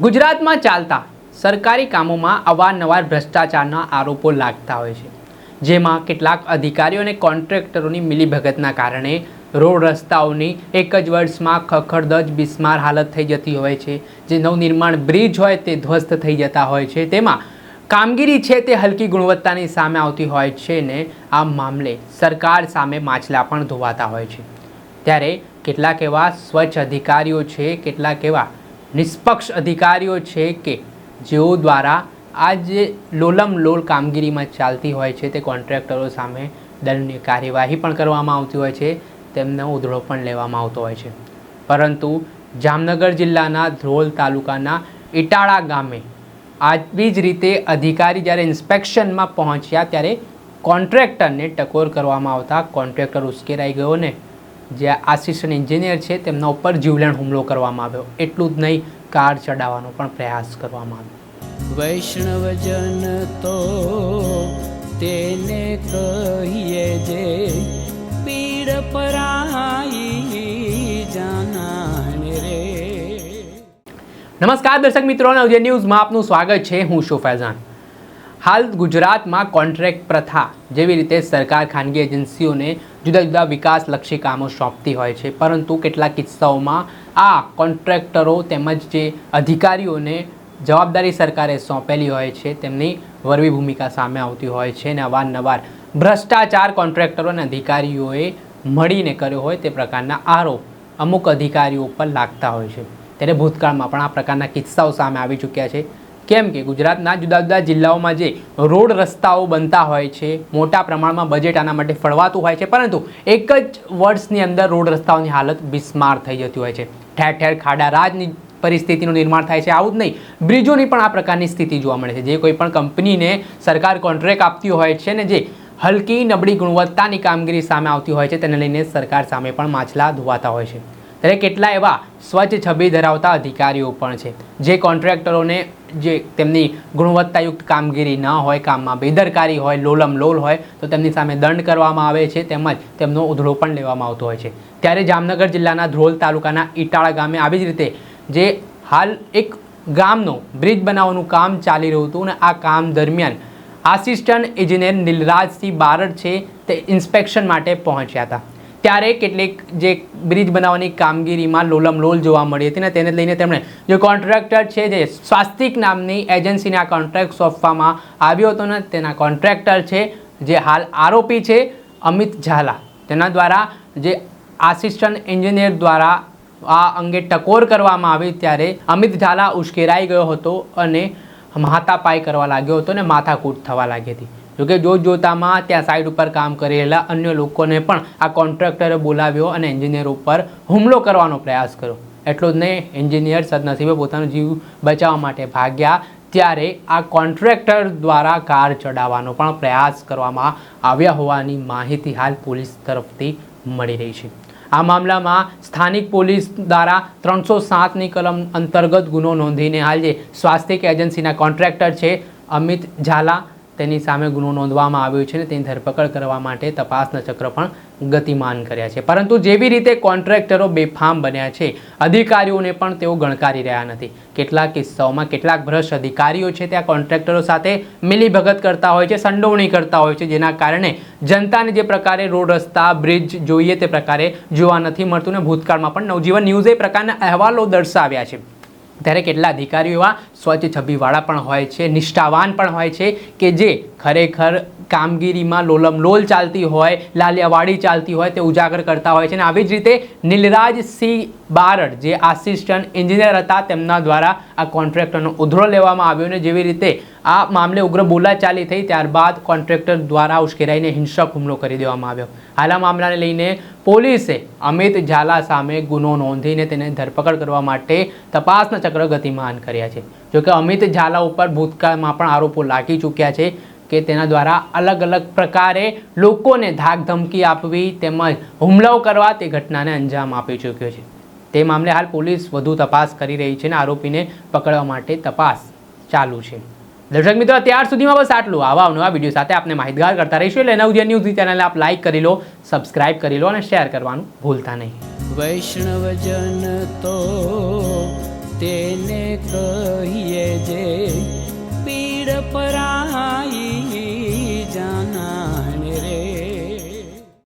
ગુજરાતમાં ચાલતા સરકારી કામોમાં અવારનવાર ભ્રષ્ટાચારના આરોપો લાગતા હોય છે. જેમાં કેટલાક અધિકારીઓ અને કોન્ટ્રાક્ટરોની મિલીભગતના કારણે રોડ રસ્તાઓની એક જ વર્ષમાં ખખડધજ બિસ્માર હાલત થઈ જતી હોય છે. જે નવનિર્માણ બ્રિજ હોય તે ધ્વસ્ત થઈ જતા હોય છે. તેમાં કામગીરી છે તે હલકી ગુણવત્તાની સામે આવતી હોય છે ને આ મામલે સરકાર સામે માછલા પણ ધોવાતા હોય છે. ત્યારે કેટલાક એવા સ્વચ્છ અધિકારીઓ છે, કેટલાક એવા નિષ્પક્ષ અધિકારીઓ છે કે જેઓ દ્વારા આ જે લોલમ લોલ કામગીરીમાં ચાલતી હોય છે તે કોન્ટ્રાક્ટરો સામે દંડની કાર્યવાહી પણ કરવામાં આવતી હોય છે, તેમનો ઉધડો પણ લેવામાં આવતો હોય છે. પરંતુ જામનગર જિલ્લાના ધ્રોલ તાલુકાના ઇટાળા ગામે આવી જ રીતે અધિકારી જ્યારે ઇન્સ્પેક્શનમાં પહોંચ્યા ત્યારે કોન્ટ્રાક્ટરને ટકોર કરવામાં આવતા કોન્ટ્રાક્ટર ઉશ્કેરાઈ ગયો ને જે આસિસ્ટન્ટ એન્જિનિયર છે તેમના ઉપર જીવલેણ હુમલો કરવામાં આવ્યો. એટલું જ નહીં કાર ચડાવવાનો પણ પ્રયાસ કરવામાં આવ્યો. વૈષ્ણવજન તો તેને કહીએ જે પીડ પરાઈ જાનાને રે. નમસ્કાર દર્શક મિત્રો નવજે ન્યૂઝમાં આપનું સ્વાગત છે. હું છું ફૈઝાન. હાલ ગુજરાતમાં કોન્ટ્રાક્ટ પ્રથા જેવી રીતે સરકાર, ખાનગી એજન્સીઓને જુદા જુદા વિકાસલક્ષી કામો સોંપતી હોય છે. પરંતુ કેટલાક કિસ્સાઓમાં આ કોન્ટ્રાક્ટરો તેમજ જે અધિકારીઓને જવાબદારી સરકારે સોંપેલી હોય છે, તેમની વરવી ભૂમિકા સામે આવતી હોય છે અને અવારનવાર ભ્રષ્ટાચાર કોન્ટ્રાક્ટરો અને અધિકારીઓએ મળીને કર્યો હોય તે પ્રકારના આરોપ અમુક અધિકારીઓ પર લાગતા હોય છે. ત્યારે ભૂતકાળમાં પણ આ પ્રકારના કિસ્સાઓ સામે આવી ચૂક્યા છે. કેમ કે ગુજરાતના જુદા જુદા જિલ્લાઓમાં જે રોડ રસ્તાઓ બનતા હોય છે, મોટા પ્રમાણમાં બજેટ આના માટે ફળવાતું હોય છે, પરંતુ એક જ વર્ષની અંદર રોડ રસ્તાઓની હાલત બિસ્માર થઈ જતી હોય છે. ઠેર ઠેર ખાડા રાજની પરિસ્થિતિનું નિર્માણ થાય છે. આવું જ નહીં, બ્રિજોની પણ આ પ્રકારની સ્થિતિ જોવા મળે છે. જે કોઈ પણ કંપનીને સરકાર કોન્ટ્રાક્ટ આપતી હોય છે ને જે હલકી નબળી ગુણવત્તાની કામગીરી સામે આવતી હોય છે, તેને લઈને સરકાર સામે પણ માછલા ધોવાતા હોય છે. ત્યારે કેટલા એવા સ્વચ્છ છબી ધરાવતા અધિકારીઓ પણ છે. જે કોન્ટ્રાક્ટરોને જે તેમની ગુણવત્તાયુક્ત કામગીરી ન હોય, કામમાં બેદરકારી હોય, લોલમ લોલ હોય, તો તેમની સામે દંડ કરવામાં આવે છે તેમજ તેમનો ઉધડો પણ લેવામાં આવતો હોય છે. ત્યારે જામનગર જિલ્લાના ધ્રોલ તાલુકાના ઇટાળા ગામે આવી જ રીતે જે હાલ એક ગામનો બ્રિજ બનાવવાનું કામ ચાલી રહ્યું હતું અને આ કામ દરમિયાન આસિસ્ટન્ટ એન્જિનિયર નિલરાજસિંહ બારડ છે તે ઇન્સ્પેક્શન માટે પહોંચ્યા હતા. ત્યારે કેટલીક જે બ્રિજ બનાવવાની કામગીરીમાં લોલમ લોલ જોવા મળી હતી ને તેને લઈને તેમણે જે કોન્ટ્રાક્ટર છે જે સ્વાસ્તિક નામની એજન્સીને આ કોન્ટ્રાક્ટ સોંપવામાં આવ્યો હતો ને તેના કોન્ટ્રાક્ટર છે જે હાલ આરોપી છે અમિત ઝાલા. તેના દ્વારા જે આસિસ્ટન્ટ એન્જિનિયર દ્વારા આ અંગે ટકોર કરવામાં આવી ત્યારે અમિત ઝાલા ઉશ્કેરાઈ ગયો હતો અને હાથાપાઈ કરવા લાગ્યો હતો અને માથાકૂટ થવા લાગી હતી. જોકે જોત જોતામાં ત્યાં સાઇટ ઉપર કામ કરેલા અન્ય લોકોને પણ આ કોન્ટ્રાક્ટરે બોલાવ્યો અને એન્જિનિયર ઉપર હુમલો કરવાનો પ્રયાસ કર્યો. એટલું જ નહીં એન્જિનિયર સદનસીબે પોતાનો જીવ બચાવવા માટે ભાગ્યા ત્યારે આ કોન્ટ્રાક્ટર દ્વારા કાર ચડાવવાનો પણ પ્રયાસ કરવામાં આવ્યા હોવાની માહિતી હાલ પોલીસ તરફથી મળી રહી છે. આ મામલામાં સ્થાનિક પોલીસ દ્વારા ત્રણસો સાતની કલમ અંતર્ગત ગુનો નોંધીને હાલ જે સ્વાસ્થ્યિક એજન્સીના કોન્ટ્રાક્ટર છે, અમિત ઝાલા તેની સામે ગુનો નોંધવામાં આવ્યો છે અને તેની ધરપકડ કરવા માટે તપાસના ચક્ર પણ ગતિમાન કર્યા છે. પરંતુ જેવી રીતે કોન્ટ્રાક્ટરો બેફામ બન્યા છે, અધિકારીઓને પણ તેઓ ગણકારી રહ્યા નથી. કેટલાક કિસ્સાઓમાં કેટલાક ભ્રષ્ટ અધિકારીઓ છે ત્યાં કોન્ટ્રાક્ટરો સાથે મિલીભગત કરતા હોય છે, સંડોવણી કરતા હોય છે, જેના કારણે જનતાને જે પ્રકારે રોડ રસ્તા, બ્રિજ જોઈએ તે પ્રકારે જોવા નથી મળતું ને ભૂતકાળમાં પણ નવજીવન ન્યૂઝે પ્રકારના અહેવાલો દર્શાવ્યા છે. ત્યારે કેટલા અધિકારીઓ એવા સ્વચ્છ છબીવાળા પણ હોય છે, નિષ્ઠાવાન પણ હોય છે કે જે ખરેખર કામગીરીમાં લોલમ લોલ ચાલતી હોય, લાલિયાવાડી ચાલતી હોય તે ઉજાગર કરતા હોય છે અને આવી જ રીતે નીલરાજસિંહ બારડ જે આસિસ્ટન્ટ એન્જિનિયર હતા તેમના દ્વારા આ કોન્ટ્રાક્ટરનો ઉધરો લેવામાં આવ્યો અને જેવી રીતે આ મામલે ઉગ્ર બોલાચાલી થઈ ત્યારબાદ કોન્ટ્રાક્ટર દ્વારા ઉશ્કેરાઈને હિંસક હુમલો કરી દેવામાં આવ્યો. હાલ આ મામલાને લઈને પોલીસે અમિત ઝાલા સામે ગુનો નોંધીને તેને ધરપકડ કરવા માટે તપાસના ચક્ર ગતિમાન કર્યા છે. જોકે અમિત ઝાલા ઉપર ભૂતકાળમાં પણ આરોપો લાગી ચૂક્યા છે કે તેના દ્વારા અલગ અલગ પ્રકારે લોકોને ધાક ધમકી આપવી તેમજ હુમલાઓ કરવા તે ઘટનાને અંજામ આપી ચૂક્યો છે. તે મામલે હાલ પોલીસ વધુ તપાસ કરી રહી છે અને આરોપીને પકડવા માટે તપાસ ચાલુ છે. દર્શક મિત્રો, અત્યાર સુધીમાં બસ આટલું. આવા નવા વીડિયો સાથે આપને માહિતગાર કરતા રહીશું એટલે નવજે ન્યૂઝની ચેનલને આપ લાઈક કરી લો સબસ્ક્રાઇબ કરી લો અને શેર કરવાનું ભૂલતા નહીં. વૈષ્ણવજન તો તેને કહીએ જે પીડ પરા